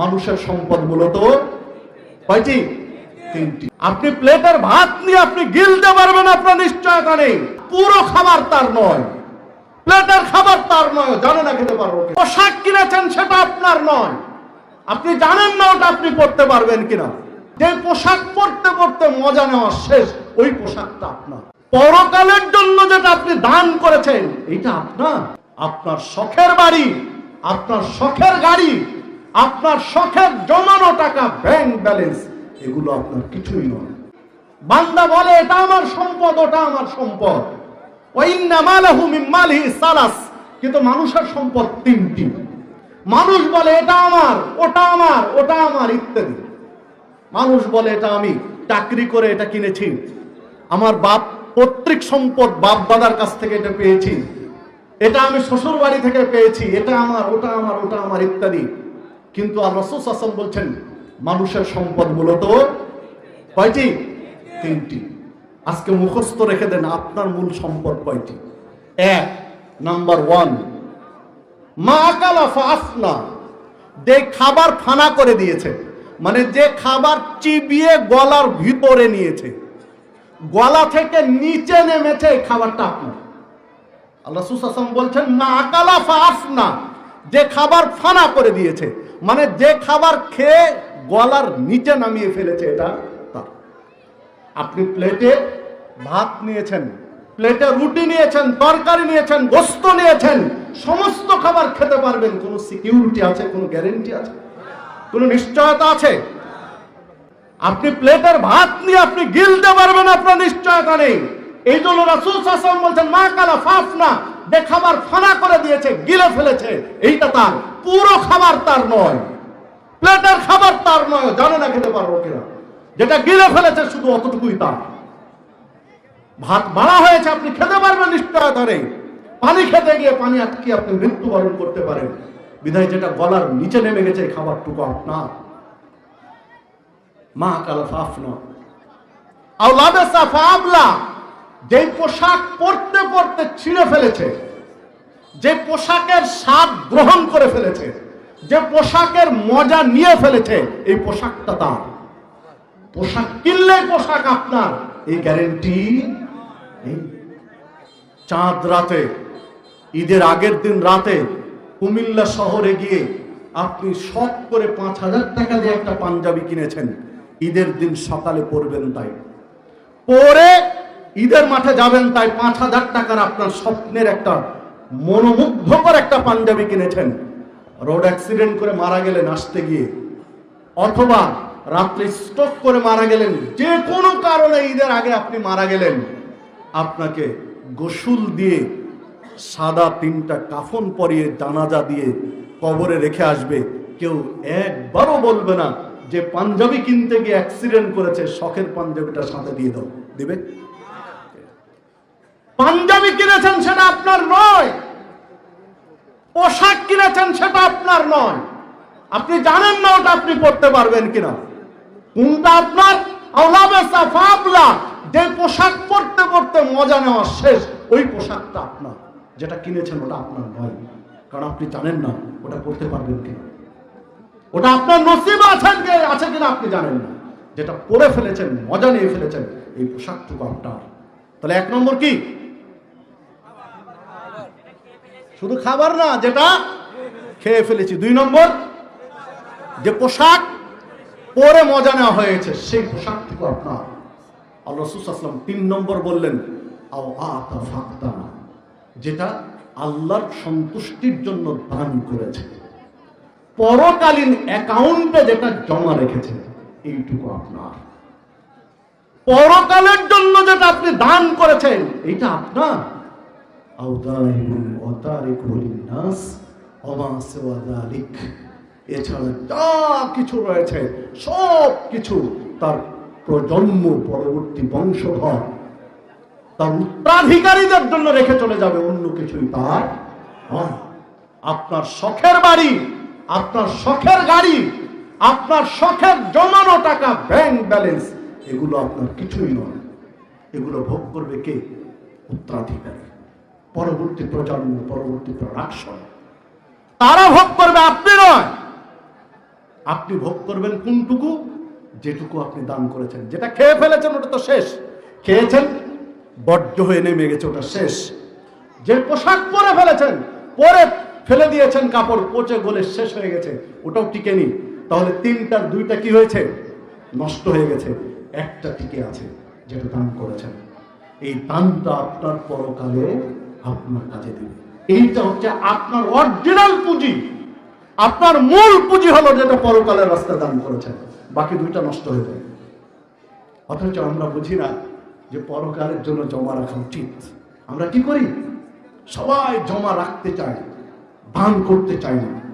মানুষের সম্পদ মূলত কয়টি? তিনটি। আপনি প্লেটের ভাত নিয়ে আপনি গিলতে পারবেন আপনার নিশ্চয়তা নেই পুরো খাবার তার নয়। প্লেটের খাবার তার নয় জানে না খেতে পারব পোশাক কিনেছেন সেটা আপনার নয়। আপনি জানেন না ওটা আপনি পড়তে পারবেন কিনা। যে পোশাক পরতে পরতে মজা নেওয়া শেষ, ওই পোশাকটা আপনার। পরকালের জন্য যেটা আপনি দান করেছেন এটা আপনার। আপনার শখের বাড়ি, আপনার শখের গাড়ি আপনার শখের জমানো টাকা ব্যাংক ব্যালেন্স এগুলো আপনার কিছুই নয়। বান্দা বলে, এটা আমার সম্পদ, ওটা আমার সম্পদ। সালাস। কিন্তু মানুষের সম্পদ তিনটি। মানুষ বলে, এটা আমার, ওটা আমার ওটা আমার, ইত্যাদি। মানুষ বলে, এটা আমি চাকরি করে এটা কিনেছি। আমার বাপ পৈতৃক সম্পদ বাপ দাদার কাছ থেকে এটা পেয়েছি। এটা আমি শ্বশুর বাড়ি থেকে পেয়েছি। এটা আমার, ওটা আমার ওটা আমার, ইত্যাদি। কিন্তু আর রসুল আসম বলছেন, মানুষের সম্পদ মূলত কয়টি? তিনটি। আজকে মুখস্থ রেখে দেন, আপনার মূল সম্পদ কয়টি? এক, নাম্বার ওয়ান, মা আকালা ফাফনা যে খাবার ফানা করে দিয়েছে মানে যে খাবার চিবিয়ে গলার ভিতরে নিয়েছে, গলা থেকে নিচে নেমেছে এই খাবারটা আপনার। আল্লাহ সুসাসম বলছেন, মা আকালা ফাফনা যে খাবার ফানা করে দিয়েছে মানে যে খাবার খেয়ে গলার নিচে নামিয়ে ফেলেছে এটা তার। আপনি প্লেটে ভাত নিয়েছেন প্লেটে রুটি নিয়েছেন, তরকারি নিয়েছেন, গোস্ত নিয়েছেন, সমস্ত খাবার খেতে পারবেন। কোনো সিকিউরিটি আছে, কোনো গ্যারেন্টি আছে? কোনো নিশ্চয়তা আছে? আপনি প্লেটের ভাত নিয়ে আপনি গিলতে পারবেন, আপনার নিশ্চয়তা নেই। এই জন্য রাসুল সাসম বলছেন, মা কালা ফাফ না যে খাবার ফানা করে দিয়েছে, গিলে ফেলেছে, এইটা তার। পুরো খাবার তার নয়। প্লেটের খাবার তার নয়, জানে না খেতে পারব কিনা। যেটা গিলে ফেলেছে, শুধু অতটুকুই তার। ভাত মারা হয়েছে, আপনি খেতে পারবেন নিশ্চয়তা নেই পানি খেতে গিয়ে পানি আটকে আপনি মৃত্যুবরণ করতে পারেন। বিধায় যেটা গলার নিচে নেমে গেছে খাবারটুকু আপনার। মা কালা ফাফনা। আওলাবেসা ফাবলা যে পোশাক পরতে পরতে ছিঁড়ে ফেলেছে যে পোশাকের স্বাদ গ্রহণ করে ফেলেছে, যে পোশাকের মজা নিয়ে ফেলেছে, এই পোশাকটা তার। পোশাক কিনলে পোশাক আপনার, এই গ্যারেন্টি চাঁদ রাতে, ঈদের আগের দিন রাতে কুমিল্লা শহরে গিয়ে আপনি শখ করে পাঁচ হাজার টাকা দিয়ে একটা পাঞ্জাবি কিনেছেন, ঈদের দিন সকালে পরবেন তাই। পরে ঈদের মাঠে যাবেন তাই পাঁচ হাজার টাকার আপনার স্বপ্নের একটা মনোমুগ্ধকর একটা পাঞ্জাবি কিনেছেন। রোড অ্যাক্সিডেন্ট করে মারা গেলেন আসতে গিয়ে। অথবা রাত্রে স্ট্রোক করে মারা গেলেন, যে কোনো কারণে ঈদের আগে আপনি মারা গেলেন। আপনাকে গোসুল দিয়ে সাদা তিনটা কাফন পরিয়ে জানাজা দিয়ে কবরে রেখে আসবে। কেউ একবারও বলবে না যে পাঞ্জাবি কিনতে গিয়ে অ্যাক্সিডেন্ট করেছে, শখের পাঞ্জাবিটা সাথে দিয়ে দাও। দিবে? পাঞ্জাবি কিনেছেন সেটা আপনার নয়। পোশাক কিনেছেন সেটা আপনার নয়। আপনি জানেন না ওটা আপনি পড়তে পারবেন কিনা। কোনটা আপনার? আওলাবেসা যে পোশাক পরতে পরতে মজা নেওয়া শেষ। ওই পোশাকটা আপনার। যেটা কিনেছেন ওটা আপনার নয়। কারণ আপনি জানেন না ওটা পড়তে পারবেন কিনা। ওটা আপনার নসিব আছেন আছে কিনা আপনি জানেন না। যেটা পরে ফেলেছেন, মজা নিয়ে ফেলেছেন, এই পোশাকটুকু আপনার। তাহলে এক নম্বর কি? শুধু খাবার না, যেটা খেয়ে ফেলেছি। দুই নম্বর, যে পোশাক পরে মজা নেওয়া হয়েছে, সেই পোশাকটুকু আপনার আল্লাহ রসুলাম তিন নম্বর বললেন যেটা আল্লাহর সন্তুষ্টির জন্য দান করেছে। পরকালীন অ্যাকাউন্টে যেটা জমা রেখেছে, এইটুকু আপনার। পরকালের জন্য যেটা আপনি দান করেছেন এটা আপনার। আউদাইহুল ওয়াতারিকুল নাস ওমা সিওয়া যালিক। এছাড়া যা কিছু রয়েছে, সব কিছু তার প্রজন্ম পরবর্তী বংশধর, তার উত্তরাধিকারীদের জন্য রেখে চলে যাবে, অন্য কিছুই তার আপনার শখের বাড়ি, আপনার শখের গাড়ি, আপনার শখের জমানো টাকা, ব্যাংক ব্যালেন্স, এগুলো আপনার কিছুই নয়। এগুলো ভোগ করবে কে? উত্তরাধিকারী। পরবর্তী প্রজন্ম পরবর্তী প্রোডাকশন তারা ভোগ করবে আপনি নয়। আপনি ভোগ করবেন কোনটুকু? যেটুকু আপনি দান করেছেন। যেটা খেয়ে ফেলেছেন ওটা তো শেষ। খেয়েছেন বর্জ্য হয়ে নেমে গেছে ওটা শেষ। যে পোশাক পরে ফেলেছেন পরে ফেলে দিয়েছেন কাপড় পচে গলে শেষ হয়ে গেছে ওটাও টিকে টিকেনি তাহলে তিনটার দুইটা কি হয়েছে? নষ্ট হয়ে গেছে। একটা টিকে আছে যেটা দান করেছেন। এই দানটা আপনার পরকালে আপনার কাজে দিবে। এইটা হচ্ছে আপনার অরিজিনাল পুঁজি। আপনার মূল পুঁজি হলো যেটা পরকালের রাস্তা দান করেছেন। বাকি দুইটা নষ্ট হয়ে যায়। অথচ আমরা বুঝি না যে পরকালের জন্য জমা রাখা উচিত। আমরা কি করি? সবাই জমা রাখতে চাই দান করতে চাই না।